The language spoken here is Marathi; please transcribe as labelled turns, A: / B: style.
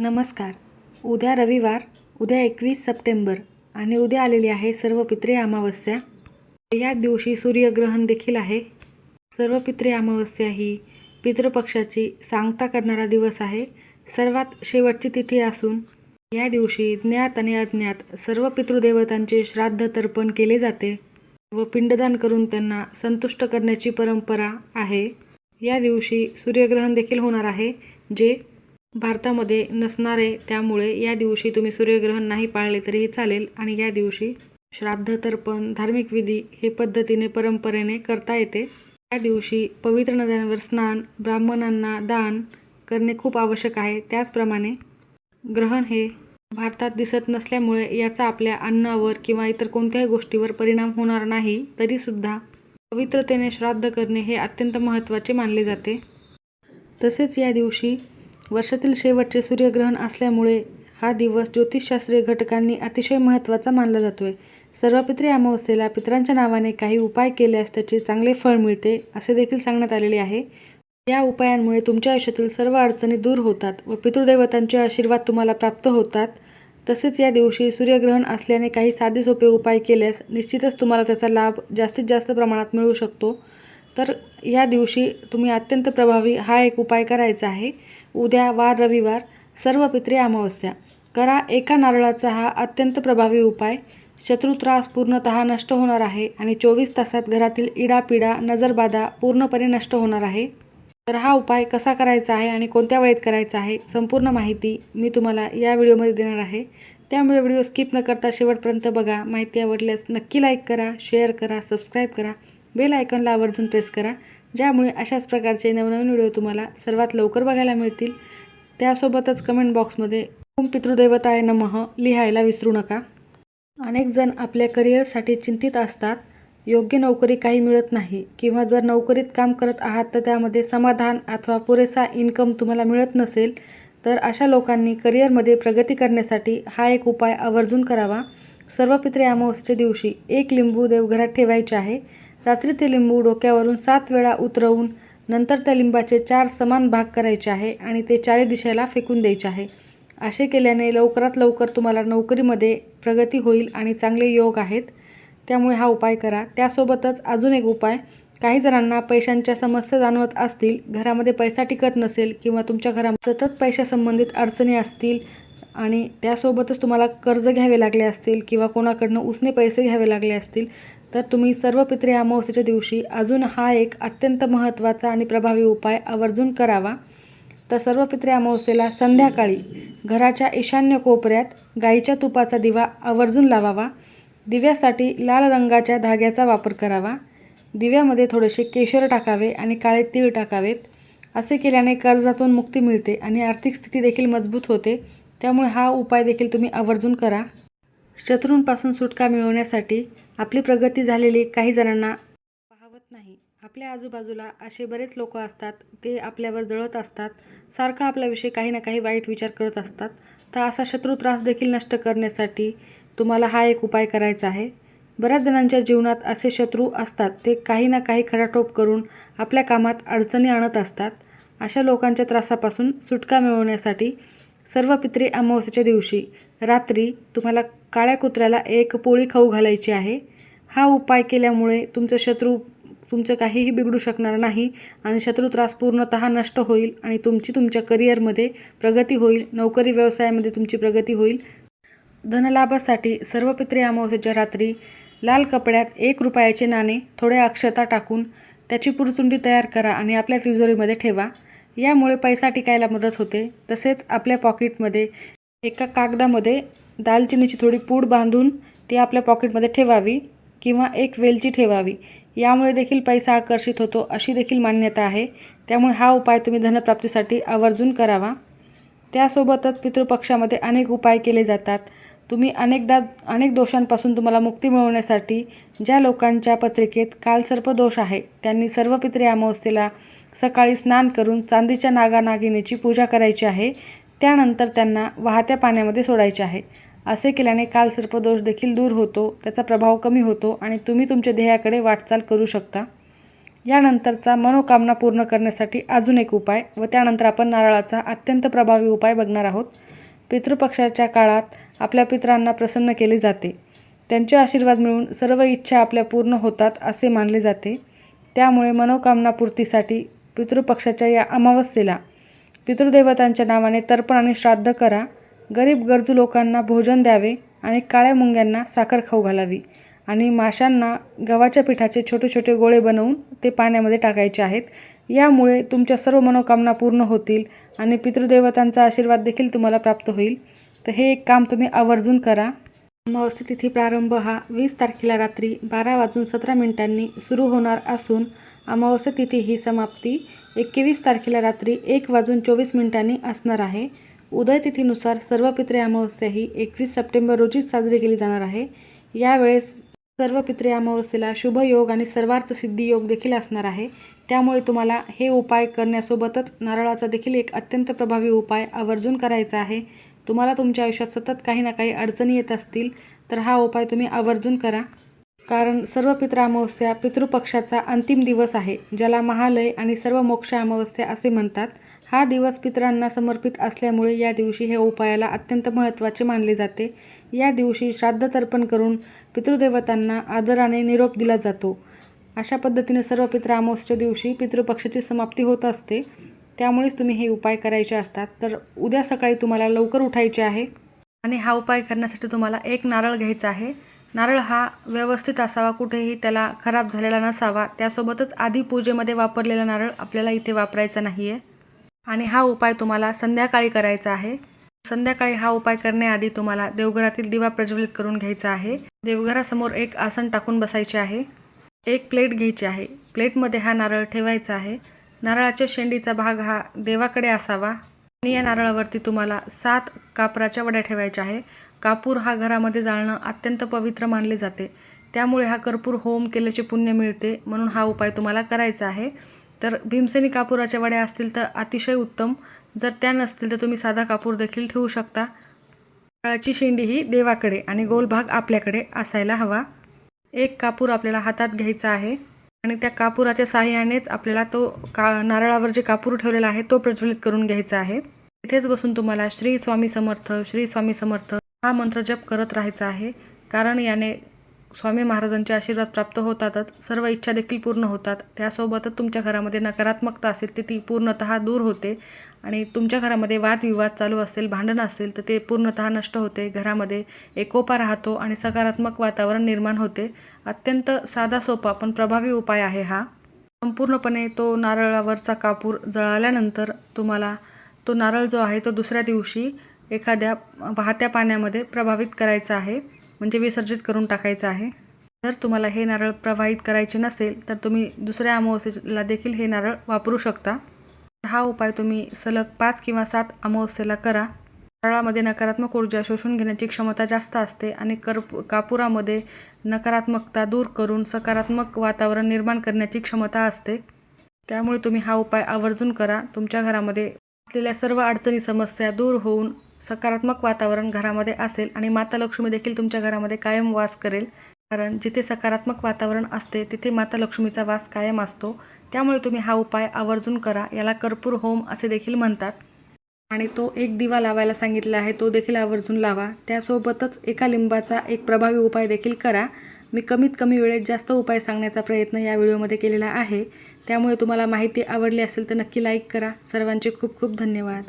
A: नमस्कार. उद्या रविवार उद्या एकवीस सप्टेंबर आणि उद्या आलेली आहे सर्व पित्रे अमावस्या. या दिवशी सूर्यग्रहण देखील आहे. सर्व पित्रे अमावस्या ही पितृपक्षाची सांगता करणारा दिवस आहे. सर्वात शेवटची तिथी असून या दिवशी ज्ञात आणि अज्ञात सर्व पितृदेवतांचे श्राद्ध तर्पण केले जाते व पिंडदान करून त्यांना संतुष्ट करण्याची परंपरा आहे. या दिवशी सूर्यग्रहण देखील होणार आहे जे भारतामध्ये नसणारे त्यामुळे या दिवशी तुम्ही सूर्यग्रहण नाही पाळले तरीही चालेल आणि या दिवशी श्राद्ध तर्पण धार्मिक विधी हे पद्धतीने परंपरेने करता येते. या दिवशी पवित्र नद्यांवर स्नान ब्राह्मणांना दान करणे खूप आवश्यक आहे. त्याचप्रमाणे ग्रहण हे भारतात दिसत नसल्यामुळे याचा आपल्या अन्नावर किंवा इतर कोणत्याही गोष्टीवर परिणाम होणार नाही तरीसुद्धा पवित्रतेने श्राद्ध करणे हे अत्यंत महत्त्वाचे मानले जाते. तसेच या दिवशी वर्षातील शेवटचे सूर्यग्रहण असल्यामुळे हा दिवस ज्योतिषशास्त्रीय घटकांनी अतिशय महत्त्वाचा मानला जातो आहे सर्व पित्री अमावस्येला पितरांच्या नावाने काही उपाय केल्यास त्याचे चांगले फळ मिळते असे देखील सांगण्यात आलेले आहे. या उपायांमुळे तुमच्या आयुष्यातील सर्व अडचणी दूर होतात व पितृदेवतांचे आशीर्वाद तुम्हाला प्राप्त होतात. तसेच या दिवशी सूर्यग्रहण असल्याने काही साधे सोपे उपाय केल्यास निश्चितच तुम्हाला त्याचा लाभ जास्तीत जास्त प्रमाणात मिळू शकतो. तर या दिवशी तुम्ही अत्यंत प्रभावी हा एक उपाय करायचा आहे. उद्या वार रविवार सर्व पित्रे अमावस्या. करा एका नारळाचा हा अत्यंत प्रभावी उपाय. शत्रुत्रास पूर्णतः नष्ट होणार आहे आणि चोवीस तासात घरातील इडापिडा नजरबाधा पूर्णपणे नष्ट होणार आहे. तर हा उपाय कसा करायचा आहे आणि कोणत्या वेळेत करायचा आहे संपूर्ण माहिती मी तुम्हाला या व्हिडिओमध्ये देणार आहे. त्यामुळे व्हिडिओ स्किप न करता शेवटपर्यंत बघा. माहिती आवडल्यास नक्की लाईक करा शेअर करा सबस्क्राईब करा. बेल आयकनला आवर्जून प्रेस करा ज्यामुळे अशाच प्रकारचे नवनवीन व्हिडिओ तुम्हाला सर्वात लवकर बघायला मिळतील. त्यासोबतच कमेंट बॉक्समध्ये ओम पितृदेवताय नमः लिहायला विसरू नका. अनेक जण आपल्या करिअरसाठी चिंतित असतात. योग्य नोकरी काही मिळत नाही किंवा जर नोकरीत काम करत आहात तर त्यामध्ये समाधान अथवा पुरेसा इन्कम तुम्हाला मिळत नसेल तर अशा लोकांनी करिअरमध्ये प्रगती करण्यासाठी हा एक उपाय आवर्जून करावा. सर्व पित्रे अमावस्येच्या दिवशी एक लिंबू देवघरात ठेवायचे आहे. रात्री ते लिंबू डोक्यावरून सात वेळा उतरवून नंतर त्या लिंबाचे चार समान भाग करायचे आहे आणि ते चारी दिशेला फेकून द्यायचे आहे. असे केल्याने लवकरात लवकर तुम्हाला नोकरीमध्ये प्रगती होईल आणि चांगले योग आहेत. त्यामुळे हा उपाय करा. त्यासोबतच अजून एक उपाय. काही जणांना पैशांच्या समस्या जाणवत असतील घरामध्ये पैसा टिकत नसेल किंवा तुमच्या घरामध्ये सतत पैशासंबंधित अडचणी असतील आणि त्यासोबतच तुम्हाला कर्ज घ्यावे लागले असतील किंवा कोणाकडनं उसने पैसे घ्यावे लागले असतील तर तुम्ही सर्व पित्रे अमावस्येच्या दिवशी अजून हा एक अत्यंत महत्त्वाचा आणि प्रभावी उपाय आवर्जून करावा. तर सर्व पित्रे अमावस्येला संध्याकाळी घराच्या ईशान्य कोपऱ्यात गाईच्या तुपाचा दिवा आवर्जून लावावा. दिव्यासाठी लाल रंगाच्या धाग्याचा वापर करावा. दिव्यामध्ये थोडेसे केशर टाकावे आणि काळे तीळ टाकावेत. असे केल्याने कर्जातून मुक्ती मिळते आणि आर्थिक स्थिती देखील मजबूत होते. त्यामुळे हा उपाय देखील तुम्ही आवर्जून करा. शत्रूंपासून सुटका मिळवण्यासाठी आपली प्रगती झालेली काही जणांना पाहवत नाही. आपल्या आजूबाजूला असे बरेच लोक असतात ते आपल्यावर जळत असतात सारखं आपल्याविषयी काही ना काही वाईट विचार करत असतात. तर असा शत्रू त्रास देखील नष्ट करण्यासाठी तुम्हाला हा एक उपाय करायचा आहे. बऱ्याच जणांच्या जीवनात असे शत्रू असतात ते काही ना काही खडाटोप करून आपल्या कामात अडचणी आणत असतात. अशा लोकांच्या त्रासापासून सुटका मिळवण्यासाठी सर्व पित्रे अमावस्येच्या दिवशी रात्री तुम्हाला काळ्या कुत्र्याला एक पोळी खाऊ घालायची आहे. हा उपाय केल्यामुळे तुमचं शत्रू तुमचं काहीही बिघडू शकणार नाही आणि शत्रू त्रास पूर्णतः नष्ट होईल आणि तुमची तुमच्या करिअरमध्ये प्रगती होईल नोकरी व्यवसायामध्ये तुमची प्रगती होईल. धनलाभासाठी सर्व पित्रे अमावस्येच्या रात्री लाल कपड्यात एक रुपयाचे नाणे थोड्या अक्षता टाकून त्याची पुरचुंडी तयार करा आणि आपल्या तिजोरीमध्ये ठेवा. यामुळे पैसा टिकायला मदत होते. तसेच आपल्या पॉकेटमध्ये एका कागदामध्ये दालचिनीची थोडी पूड बांधून ती आपल्या पॉकेटमध्ये ठेवावी किंवा एक वेलची ठेवावी. यामुळे देखील पैसा आकर्षित होतो अशी देखील मान्यता आहे. त्यामुळे हा उपाय तुम्ही धनप्राप्तीसाठी आवर्जून करावा. त्यासोबतच पितृपक्षामध्ये अनेक उपाय केले जातात. तुम्ही अनेकदा अनेक दोषांपासून तुम्हाला मुक्ती मिळवण्यासाठी ज्या लोकांच्या पत्रिकेत कालसर्प दोष आहे त्यांनी सर्व पितृ अमावस्येला सकाळी स्नान करून चांदीच्या नागानागिनीची पूजा करायची आहे. त्यानंतर त्यांना वाहत्या पाण्यामध्ये सोडायचे आहे. असे केल्याने कालसर्पदोष देखील दूर होतो त्याचा प्रभाव कमी होतो आणि तुम्ही तुमच्या ध्येयाकडे वाटचाल करू शकता. यानंतरचा मनोकामना पूर्ण करण्यासाठी अजून एक उपाय व त्यानंतर आपण नारळाचा अत्यंत प्रभावी उपाय बघणार आहोत. पितृपक्षाच्या काळात आपल्या पितरांना प्रसन्न केले जाते. त्यांचे आशीर्वाद मिळून सर्व इच्छा आपल्या पूर्ण होतात असे मानले जाते. त्यामुळे मनोकामना पूर्तीसाठी पितृपक्षाच्या या अमावस्येला पितृदेवतांच्या नावाने तर्पण आणि श्राद्ध करा. गरीब गरजू लोकांना भोजन द्यावे आणि काळ्या मुंग्यांना साखर खाऊ घालावी. आणि माशांना गव्हाच्या पिठाचे छोटे छोटे गोळे बनवून ते पाण्यामध्ये टाकायचे आहेत. यामुळे तुमच्या सर्व मनोकामना पूर्ण होतील आणि पितृदेवतांचा आशीर्वाद देखील तुम्हाला प्राप्त होईल. तर हे एक काम तुम्ही आवर्जून करा. अमावस्या तिथी प्रारंभ हा वीस तारखेला रात्री बारा वाजून सतरा मिनिटांनी सुरू होणार असून अमावस्या तिथी ही समाप्ती एकवीस तारखेला रात्री एक वाजून चोवीस मिनिटांनी असणार आहे. उदय तिथीनुसार सर्व पित्रे अमावस्या ही एकवीस सप्टेंबर रोजीच साजरी केली जाणार आहे. यावेळेस सर्व पित्रे अमावस्येला शुभ योग आणि सर्वार्थ सिद्धी योग देखील असणार आहे. त्यामुळे तुम्हाला हे उपाय करण्यासोबतच नारळाचा देखील एक अत्यंत प्रभावी उपाय आवर्जून करायचा आहे. तुम्हाला तुमच्या आयुष्यात सतत काही ना काही अडचणी येत असतील तर हा उपाय तुम्ही आवर्जून करा. कारण सर्व पित्र अमावस्या पितृपक्षाचा अंतिम दिवस आहे ज्याला महालय आणि सर्व मोक्ष अमावस्या असे म्हणतात. हा दिवस पितरांना समर्पित असल्यामुळे या दिवशी हे उपायाला अत्यंत महत्त्वाचे मानले जाते. या दिवशी श्राद्ध तर्पण करून पितृदेवतांना आदराने निरोप दिला जातो. अशा पद्धतीने सर्व पित्र अमावस्याच्या दिवशी पितृपक्षाची समाप्ती होत असते. त्यामुळेच तुम्ही हे उपाय करायचे असतात. तर उद्या सकाळी तुम्हाला लवकर उठायचे आहे. आणि हा उपाय करण्यासाठी तुम्हाला एक नारळ घ्यायचा आहे. नारळ हा व्यवस्थित असावा कुठेही त्याला खराब झालेला नसावा. त्यासोबतच आधी पूजेमध्ये वापरलेला नारळ आपल्याला इथे वापरायचा नाही आहे आणि हा उपाय तुम्हाला संध्याकाळी करायचा आहे. संध्याकाळी हा उपाय करण्याआधी तुम्हाला देवघरातील दिवा प्रज्वलित करून घ्यायचा आहे. देवघरासमोर एक आसन टाकून बसायचे आहे. एक प्लेट घ्यायची आहे. प्लेटमध्ये हा नारळ ठेवायचा आहे. नारळाच्या शेंडीचा भाग हा देवाकडे असावा. आणि या नारळावरती तुम्हाला सात कापराच्या वड्या ठेवायच्या आहे. कापूर हा घरामध्ये जाळणं अत्यंत पवित्र मानले जाते. त्यामुळे हा कर्पूर होम केल्याचे पुण्य मिळते. म्हणून हा उपाय तुम्हाला करायचा आहे. तर भीमसेनी कापुराच्या वड्या असतील तर अतिशय उत्तम. जर त्या नसतील तर तुम्ही साधा कापूर देखील ठेवू शकता. नारळाची शेंडी ही देवाकडे आणि गोल भाग आपल्याकडे असायला हवा. एक कापूर आपल्याला हातात घ्यायचा आहे. आणि त्या कापुराच्या साहाय्यानेच आपल्याला तो का नारळावर जे कापूर ठेवलेला आहे तो प्रज्वलित करून घ्यायचा आहे. तिथेच बसून तुम्हाला श्री स्वामी समर्थ श्री स्वामी समर्थ हा मंत्र जप करत राहायचा आहे. कारण याने स्वामी महाराजांचे आशीर्वाद प्राप्त होतातच सर्व इच्छा देखील पूर्ण होतात. त्यासोबतच तुमच्या घरामध्ये नकारात्मकता असेल तर ती पूर्णतः दूर होते आणि तुमच्या घरामध्ये वादविवाद चालू असेल भांडण असेल तर ते पूर्णतः नष्ट होते. घरामध्ये एकोपा राहतो आणि सकारात्मक वातावरण निर्माण होते. अत्यंत साधा सोपा पण प्रभावी उपाय आहे हा. संपूर्णपणे तो नारळावरचा कापूर जळाल्यानंतर तुम्हाला तो नारळ जो आहे तो दुसऱ्या दिवशी एखाद्या वाहत्या पाण्यामध्ये प्रभावित करायचा आहे. म्हणजे विसर्जित करून टाकायचं आहे. जर तुम्हाला हे नारळ प्रवाहित करायचे नसेल तर तुम्ही दुसऱ्या अमावस्येला देखील हे नारळ वापरू शकता. हा उपाय तुम्ही सलग पाच किंवा सात अमावस्येला करा. नारळामध्ये नकारात्मक ऊर्जा शोषून घेण्याची क्षमता जास्त असते आणि करप कापुरामध्ये नकारात्मकता दूर करून सकारात्मक वातावरण निर्माण करण्याची क्षमता असते. त्यामुळे तुम्ही हा उपाय आवर्जून करा. तुमच्या घरामध्ये असलेल्या सर्व अडचणी समस्या दूर होऊन सकारात्मक वातावरण घरामध्ये असेल आणि माता लक्ष्मी देखील तुमच्या घरामध्ये कायम वास करेल. कारण जिथे सकारात्मक वातावरण असते तिथे माता लक्ष्मीचा वास कायम असतो. त्यामुळे तुम्ही हा उपाय आवर्जून करा. याला कर्पूर होम असे देखील म्हणतात. आणि तो एक दिवा लावायला सांगितला आहे तो देखील आवर्जून लावा. त्यासोबतच एका लिंबाचा एक प्रभावी उपाय देखील करा. मी कमीत कमी वेळेत जास्त उपाय सांगण्याचा प्रयत्न या व्हिडिओमध्ये केलेला आहे. त्यामुळे तुम्हाला माहिती आवडली असेल तर नक्की लाईक करा. सर्वांचे खूप खूप धन्यवाद.